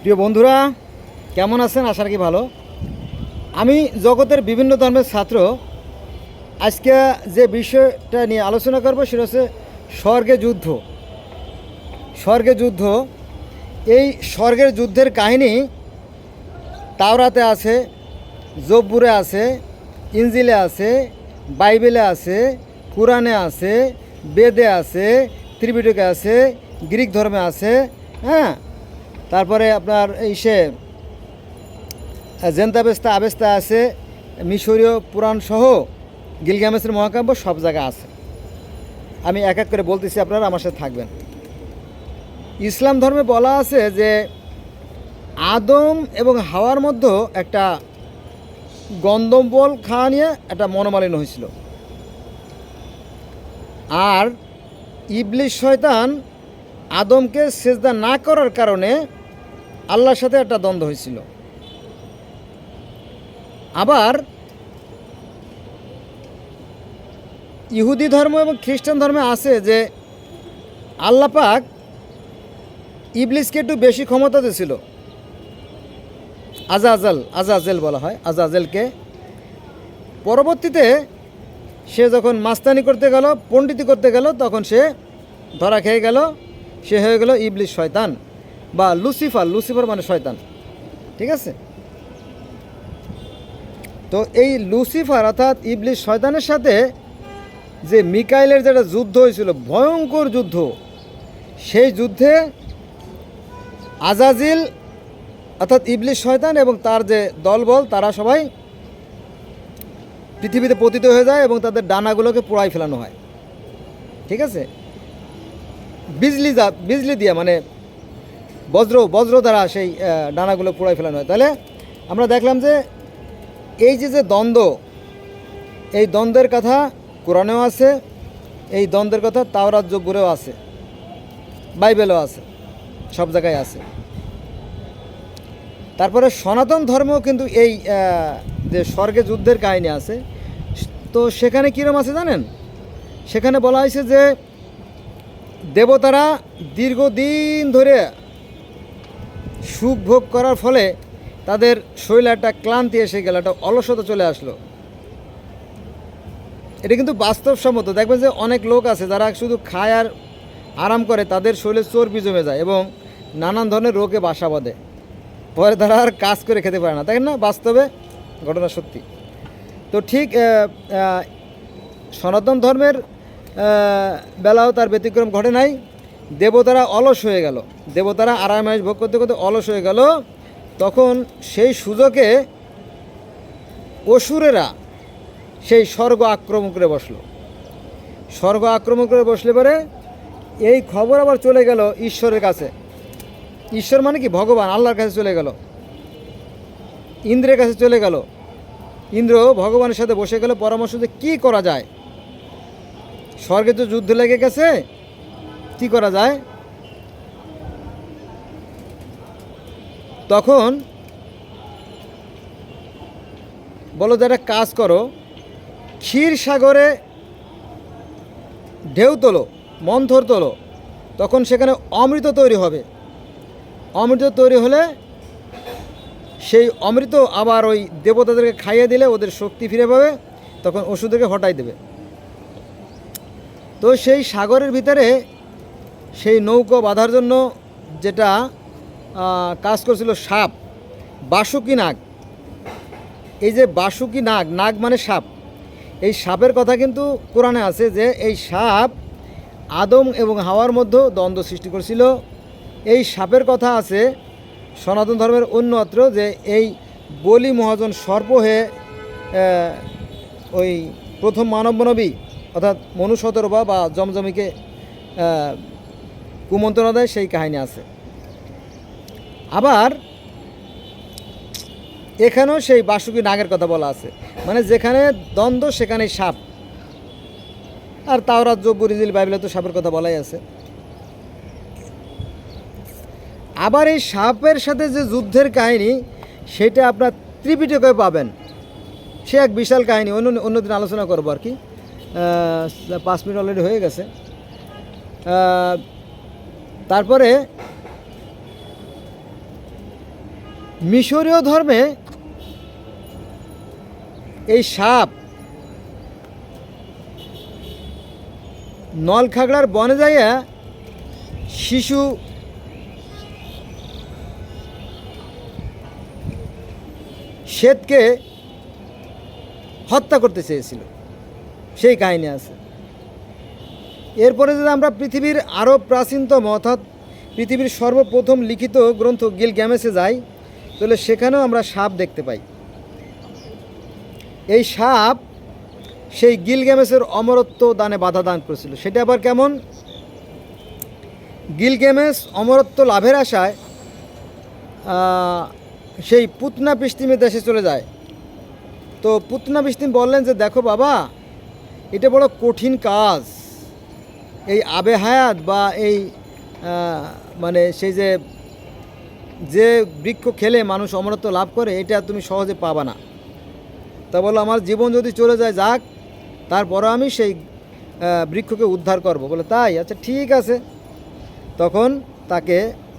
প্রিয় বন্ধুরা, কেমন আছেন? আশা রাখি ভালো। আমি জগতের বিভিন্ন ধর্মের ছাত্র। আজকে যে বিষয়টা নিয়ে আলোচনা করব সেটা হচ্ছে স্বর্গে যুদ্ধ। স্বর্গে যুদ্ধ। এই স্বর্গের যুদ্ধের কাহিনী তাওরাতে আছে, জব্বুরে আছে ইঞ্জিলে আছে, বাইবেলে আছে, কোরআনে আছে, বেদে আছে, ত্রিপিটকে আছে, গ্রিক ধর্মে আছে হ্যাঁ? তারপরে আপনার এই সে জেন্তাবেস্তা আবেস্তা আছে, মিশরীয় পুরাণ সহ গিলগামেসের মহাকাব্য সব জায়গায় আছে। আমি এক এক করে বলতেছি, আপনারা আমার সাথে থাকবেন। ইসলাম ধর্মে বলা আছে যে, আদম এবং হাওয়ার মধ্যে একটা গন্ধম্বল খাওয়া নিয়ে একটা মনোমালিন্য হয়েছিল। আর ইবলিশ শয়তান আদমকে সেজদা না করার কারণে আল্লাহর সাথে একটা দ্বন্দ্ব হয়েছিল। আবার ইহুদি ধর্ম এবং খ্রিস্টান ধর্মে আছে যে আল্লাহ পাক ইবলিসকে একটু বেশি ক্ষমতা দিয়েছিল। আজাজেল আজাজেল বলা হয়, আজাজেলকে। পরবর্তীতে সে যখন মাস্তানি করতে গেল, পণ্ডিতি করতে গেল, তখন সে ধরা খেয়ে গেল, সে হয়ে গেল ইবলিশ শয়তান। বা লুসিফার লুসিফার মানে শয়তান। ঠিক আছে? তো এই লুসিফার অর্থাৎ ইবলিশ শয়তানের সাথে যে মিকাইলের যেটা যুদ্ধ হয়েছিল, ভয়ঙ্কর যুদ্ধ, সেই যুদ্ধে আজাজিল অর্থাৎ ইবলিশ শয়তান এবং তার যে দলবল, তারা সবাই পৃথিবীতে পতিত হয়ে যায় এবং তাদের ডানাগুলোকে পোড়াই ফেলানো হয়। ঠিক আছে? বিজলি যা বিজলি দিয়া মানে বজ্র বজ্র দ্বারা সেই ডানাগুলো পোড়াই ফেলানো হয়। তাহলে আমরা দেখলাম যে এই যে যে দ্বন্দ্ব, এই দ্বন্দ্বের কথা কোরআনেও আছে, এই দ্বন্দ্বের কথা তাওরাত জব্বুরেও আছে, বাইবেলও আছে, সব জায়গায় আছে। তারপরে সনাতন ধর্মেও কিন্তু এই যে স্বর্গে যুদ্ধের কাহিনী আছে, তো সেখানে কীরম আছে জানেন? সেখানে বলা হয়েছে যে দেবতারা দীর্ঘদিন ধরে সুখ ভোগ করার ফলে তাদের শরীরে একটা ক্লান্তি এসে গেল, একটা অলসতা চলে আসলো। এটা কিন্তু বাস্তবসম্মত। দেখবেন যে অনেক লোক আছে যারা শুধু খায় আর আরাম করে, তাদের শরীরে চর্বি জমে যায় এবং নানান ধরনের রোগে বাসা বাঁধে। পরে তারা আর কাজ করে খেতে পারে না। দেখেন না, বাস্তবে ঘটনা সত্যি। তো ঠিক সনাতন ধর্মের বেলাও তার ব্যতিক্রম ঘটে নাই। দেবতারা অলস হয়ে গেল। দেবতারা আরামায়েশ ভোগ করতে করতে অলস হয়ে গেল। তখন সেই সুযোগে অসুরেরা সেই স্বর্গ আক্রমণ করে বসল। স্বর্গ আক্রমণ করে বসলে পরে এই খবর আবার চলে গেল ঈশ্বরের কাছে। ঈশ্বর মানে কি? ভগবান, আল্লাহর কাছে চলে গেল। ইন্দ্রের কাছে চলে গেল। ইন্দ্র ভগবানের সাথে বসে গেল, পরামর্শ যে কী করা যায়। স্বর্গে তো যুদ্ধ লেগে গেছে কি করা যায়? তখন বলো যে একটা কাজ করো, ক্ষীর সাগরে ঢেউ তোলো, মন্থর তোলো, তখন সেখানে অমৃত তৈরি হবে। অমৃত তৈরি হলে সেই অমৃত আবার ওই দেবতাদেরকে খাইয়ে দিলে ওদের শক্তি ফিরে পাবে, তখন ওষুধকে হটাই দেবে। তো সেই সাগরের ভিতরে সেই নৌকো বাঁধার জন্য যেটা কাজ করছিল সাপ, বাসুকি নাগ। এই যে বাসুকি নাগ নাগ মানে সাপ। এই সাপের কথা কিন্তু কোরআনে আছে যে এই সাপ আদম এবং হাওয়ার মধ্যে দ্বন্দ্ব সৃষ্টি করেছিল। এই সাপের কথা আছে সনাতন ধর্মের অন্যত্র যে এই বলি মহাজন সর্প হয়ে ওই প্রথম মানব মানবী অর্থাৎ মনুসতরবা বা জমজমিকে আহ, কুমন্ত্রণা দেয় সেই কাহিনী আছে। আবার এখানেও সেই বাসুকি নাগের কথা বলা আছে। মানে যেখানে দ্বন্দ্ব সেখানে সাপ। আর তাওরাত জব্বুর ইজিল বাইবেলে তো সাপের কথা বলাই আছে। আবার এই সাপের সাথে যে যুদ্ধের কাহিনী সেটা আপনার ত্রিপিটকে পাবেন। সে এক বিশাল কাহিনী অন্য অন্যদিন আলোচনা করব আর কি। পাঁচ মিনিট অলরেডি হয়ে গেছে। তারপরে মিশরীয় ধর্মে এই সাপ নলখাগড়ার বনে যাইয়া শিশু শ্বেতকে হত্যা করতে চেয়েছিল। সেই কাহিনী আছে। এরপরে যদি আমরা পৃথিবীর আরও প্রাচীনতম, অর্থাৎ পৃথিবীর সর্বপ্রথম লিখিত গ্রন্থ গিল গ্যামেসে যাই, তাহলে সেখানেও আমরা সাপ দেখতে পাই। এই সাপ সেই গিল গ্যামেসের অমরত্ব দানে বাধা দান করেছিল। সেটা আবার কেমন? গিলগ্যামেস অমরত্ব লাভের আশায় সেই পুতনা পিস্তিমের দেশে চলে যায়। তো পুতনা পিস্তিম বললেন যে, দেখো বাবা, এটা বড় কঠিন কাজ। এই আবে হায়াত বা এই মানে সেই যে যে বৃক্ষ খেলে মানুষ অমরত্ব লাভ করে, এটা তুমি সহজে পাবা না। তা বলো, আমার জীবন যদি চলে যায়, যাক, তারপরও আমি সেই বৃক্ষকে উদ্ধার করব। বলে, তাই? আচ্ছা ঠিক আছে। তখন তাকে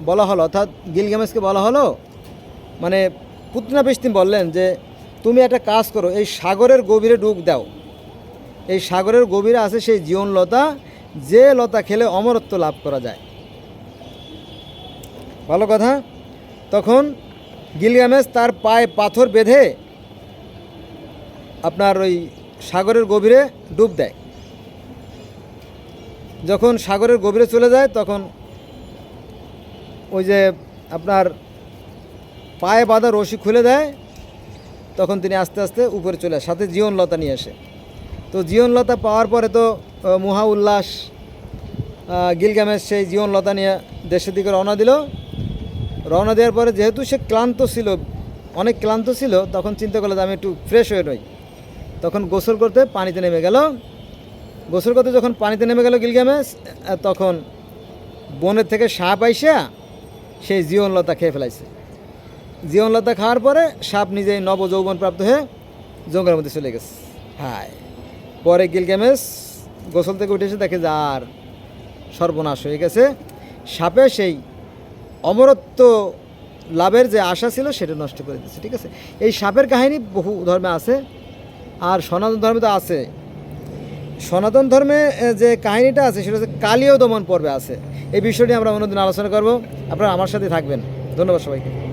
বলা হলো, অর্থাৎ গিলগামেসকে বলা হলো মানে পুতনা পেস্তিম বললেন যে, তুমি একটা কাজ করো, এই সাগরের গভীরে ডুব দাও। এই সাগরের গভীরে আছে সেই জীবনলতা যে লতা খেলে অমরত্ব লাভ করা যায়। ভালো কথা? তখন গিলগামেস তার পায়ে পাথর বেঁধে আপনার ওই সাগরের গভীরে ডুব দেয়। যখন সাগরের গভীরে চলে যায়, তখন ওই যে আপনার পায়ে বাঁধা রশি খুলে দেয়, তখন তিনি আস্তে আস্তে উপরে চলে সাথে জীবনলতা নিয়ে আসে। তো জীবনলতা পাওয়ার পরে তো মহা উল্লাস আহ, গিলগামেশ সেই জীবনলতা নিয়ে দেশের দিকে রওনা দিল। রওনা দেওয়ার পরে যেহেতু সে ক্লান্ত ছিল অনেক ক্লান্ত ছিল তখন চিন্তা করল যে আমি একটু ফ্রেশ হয়ে রই। তখন গোসল করতে পানিতে নেমে গেল। গোসল করতে যখন পানিতে নেমে গেল গিলগামেশ আহ, তখন বনের থেকে সাপ আইসা সেই জীবনলতা খেয়ে ফেলাইছে। জীবনলতা খাওয়ার পরে সাপ নিজেই নব যৌবন প্রাপ্ত হয়ে জঙ্গলের মধ্যে চলে গেছে। হায় পরে গিলগামেশ গোসল থেকে উঠে এসে দেখে যে আর সর্বনাশ হয়ে গেছে। সাপে সেই অমরত্ব লাভের যে আশা ছিল সেটা নষ্ট করে দিচ্ছে ঠিক আছে? এই সাপের কাহিনী বহু ধর্মে আছে আর সনাতন ধর্মে তো আছে। সনাতন ধর্মে যে কাহিনীটা আছে সেটা হচ্ছে কালীয় দমন পর্বে আছে। এই বিষয়টি আমরা অন্যদিন আলোচনা করব। আপনারা আমার সাথে থাকবেন। ধন্যবাদ সবাইকে।